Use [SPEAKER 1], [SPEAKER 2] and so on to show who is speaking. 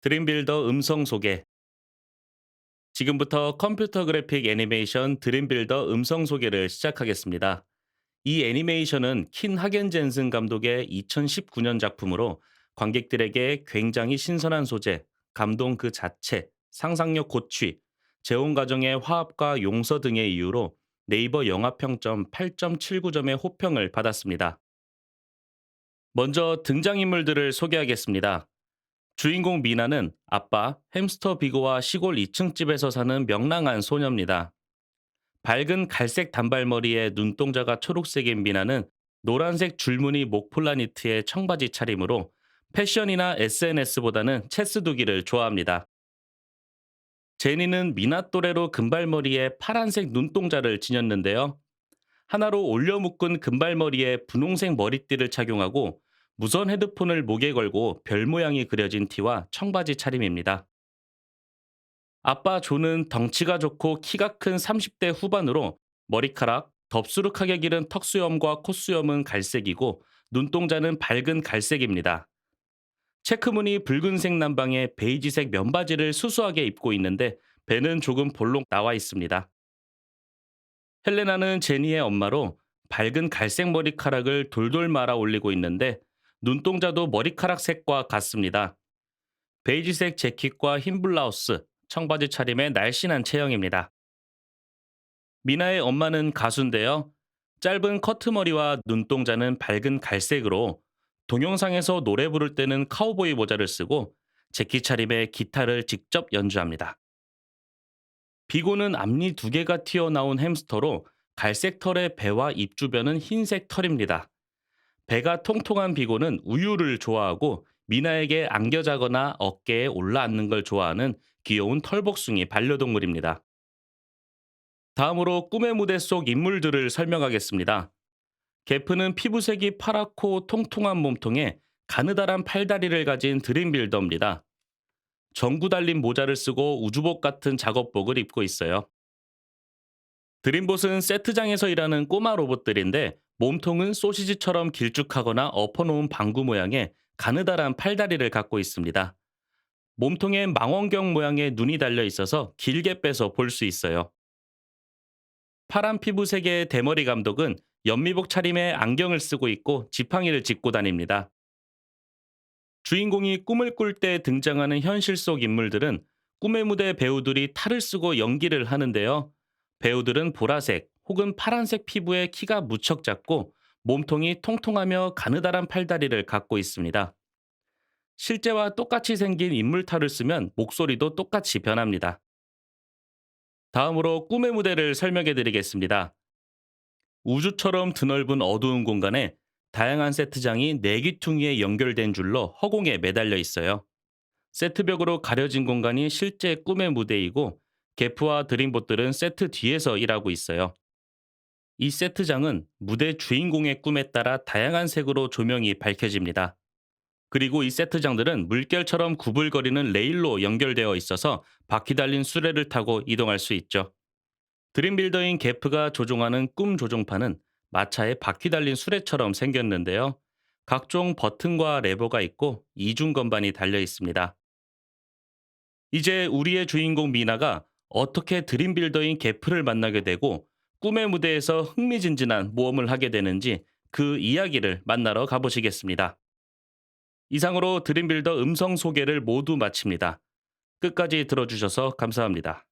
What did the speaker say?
[SPEAKER 1] 드림빌더 음성 소개. 지금부터 컴퓨터 그래픽 애니메이션 드림빌더 음성 소개를 시작하겠습니다. 이 애니메이션은 킨 하겐 젠슨 감독의 2019년 작품으로 관객들에게 굉장히 신선한 소재, 감동 그 자체, 상상력 고취, 재혼 가정의 화합과 용서 등의 이유로 네이버 영화 평점 8.79점의 호평을 받았습니다. 먼저 등장인물들을 소개하겠습니다. 주인공 미나는 아빠 햄스터 비고와 시골 2층 집에서 사는 명랑한 소녀입니다. 밝은 갈색 단발머리에 눈동자가 초록색인 미나는 노란색 줄무늬 목폴라 니트의 청바지 차림으로 패션이나 SNS보다는 체스 두기를 좋아합니다. 제니는 미나 또래로 금발머리에 파란색 눈동자를 지녔는데요. 하나로 올려 묶은 금발머리에 분홍색 머리띠를 착용하고 무선 헤드폰을 목에 걸고 별 모양이 그려진 티와 청바지 차림입니다. 아빠 조는 덩치가 좋고 키가 큰 30대 후반으로 머리카락, 덥수룩하게 기른 턱수염과 콧수염은 갈색이고 눈동자는 밝은 갈색입니다. 체크무늬 붉은색 남방에 베이지색 면바지를 수수하게 입고 있는데 배는 조금 볼록 나와 있습니다. 헬레나는 제니의 엄마로 밝은 갈색 머리카락을 돌돌 말아 올리고 있는데 눈동자도 머리카락 색과 같습니다. 베이지색 재킷과 흰 블라우스, 청바지 차림의 날씬한 체형입니다. 미나의 엄마는 가수인데요. 짧은 커트머리와 눈동자는 밝은 갈색으로 동영상에서 노래 부를 때는 카우보이 모자를 쓰고 재킷 차림에 기타를 직접 연주합니다. 비고는 앞니 두 개가 튀어나온 햄스터로 갈색 털의 배와 입 주변은 흰색 털입니다. 배가 통통한 비고는 우유를 좋아하고 미나에게 안겨자거나 어깨에 올라앉는 걸 좋아하는 귀여운 털복숭이 반려동물입니다. 다음으로 꿈의 무대 속 인물들을 설명하겠습니다. 게프는 피부색이 파랗고 통통한 몸통에 가느다란 팔다리를 가진 드림빌더입니다. 전구 달린 모자를 쓰고 우주복 같은 작업복을 입고 있어요. 드림봇은 세트장에서 일하는 꼬마 로봇들인데 몸통은 소시지처럼 길쭉하거나 엎어놓은 방구 모양의 가느다란 팔다리를 갖고 있습니다. 몸통에 망원경 모양의 눈이 달려 있어서 길게 빼서 볼 수 있어요. 파란 피부색의 대머리 감독은 연미복 차림에 안경을 쓰고 있고 지팡이를 짚고 다닙니다. 주인공이 꿈을 꿀 때 등장하는 현실 속 인물들은 꿈의 무대 배우들이 탈을 쓰고 연기를 하는데요. 배우들은 보라색 혹은 파란색 피부에 키가 무척 작고 몸통이 통통하며 가느다란 팔다리를 갖고 있습니다. 실제와 똑같이 생긴 인물 탈을 쓰면 목소리도 똑같이 변합니다. 다음으로 꿈의 무대를 설명해 드리겠습니다. 우주처럼 드넓은 어두운 공간에 다양한 세트장이 네 귀퉁이에 연결된 줄로 허공에 매달려 있어요. 세트벽으로 가려진 공간이 실제 꿈의 무대이고 게프와 드림봇들은 세트 뒤에서 일하고 있어요. 이 세트장은 무대 주인공의 꿈에 따라 다양한 색으로 조명이 밝혀집니다. 그리고 이 세트장들은 물결처럼 구불거리는 레일로 연결되어 있어서 바퀴 달린 수레를 타고 이동할 수 있죠. 드림빌더인 게프가 조종하는 꿈 조종판은 마차에 바퀴 달린 수레처럼 생겼는데요. 각종 버튼과 레버가 있고 이중 건반이 달려 있습니다. 이제 우리의 주인공 미나가 어떻게 드림빌더인 게프를 만나게 되고 꿈의 무대에서 흥미진진한 모험을 하게 되는지 그 이야기를 만나러 가보시겠습니다. 이상으로 드림빌더 음성 소개를 모두 마칩니다. 끝까지 들어주셔서 감사합니다.